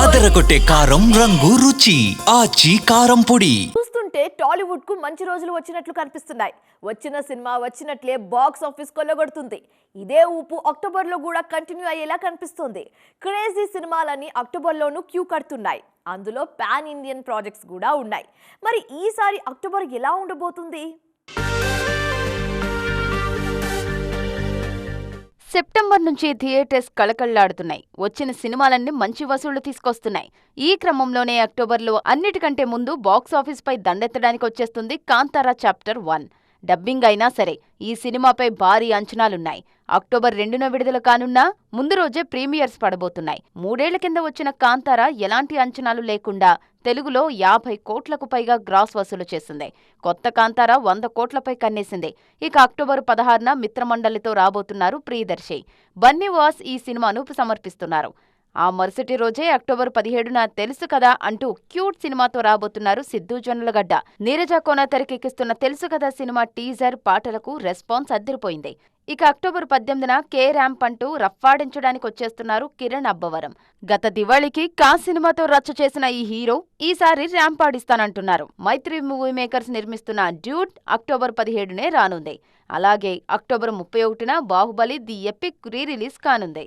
అదరగొట్టే కారం రంగు రుచి ఆచి కారం పొడి. చూస్తుంటే టాలీవుడ్కు మంచి రోజులు వచ్చినట్లు కనిపిస్తున్నాయి. వచ్చిన సినిమా వచ్చినట్లే బాక్స్ ఆఫీస్ కొల్లగొడుతుంది. ఇదే ఊపు అక్టోబర్లో కూడా కంటిన్యూ అయ్యేలా కనిపిస్తుంది. క్రేజీ సినిమాలన్నీ అక్టోబర్ లోనూ క్యూ కడుతున్నాయి. అందులో పాన్ ఇండియన్ ప్రాజెక్ట్స్ కూడా ఉన్నాయి. మరి ఈసారి అక్టోబర్ ఎలా ఉండబోతుంది? సెప్టెంబర్ నుంచి థియేటర్స్ కళకళ్ళాడుతున్నాయి. వచ్చిన సినిమాలన్నీ మంచి వసూళ్ళు తీసుకొస్తున్నాయి. ఈ క్రమంలోనే అక్టోబర్లో అన్నిటికంటే ముందు బాక్సాఫీస్పై దండెత్తడానికి వచ్చేస్తుంది కాంతారా చాప్టర్ వన్. డబ్బింగ్ అయినా సరే ఈ సినిమాపై భారీ అంచనాలున్నాయి. అక్టోబర్ రెండున విడుదల కానున్నా ముందు రోజే ప్రీమియర్స్ పడబోతున్నాయి. మూడేళ్ళ కింద వచ్చిన కాంతార ఎలాంటి అంచనాలు లేకుండా తెలుగులో యాభై కోట్లకు పైగా గ్రాస్ వసూలు చేసింది. కొత్త కాంతార వంద కోట్లపై కన్నేసింది. ఇక అక్టోబర్ పదహారున మిత్రమండలితో రాబోతున్నారు ప్రియదర్శి. బన్నీ వాస్ ఈ సినిమాను సమర్పిస్తున్నారు. ఆ మరుసటి రోజే అక్టోబర్ పదిహేడున తెలుసు కదా అంటూ క్యూట్ సినిమాతో రాబోతున్నారు సిద్ధు జొన్నలగడ్డ. నీరజ కోన తెరకెక్కిస్తున్న తెలుసు కదా సినిమా టీజర్ పాటలకు రెస్పాన్స్ అద్దరిపోయింది. ఇక అక్టోబర్ పద్దెనిమిదిన కే ర్యాంప్ అంటూ రఫ్ఫాడించడానికి వచ్చేస్తున్నారు కిరణ్ అబ్బవరం. గత దివాళీకి కా సినిమాతో రచ్చ చేసిన ఈ హీరో ఈసారి ర్యాంప్ ఆడిస్తానంటున్నారు. మైత్రి మూవీ మేకర్స్ నిర్మిస్తున్న డ్యూట్ అక్టోబర్ పదిహేడునే రానుంది. అలాగే అక్టోబర్ ముప్పై ఒకటిన Baahubali the epic re release కానుంది.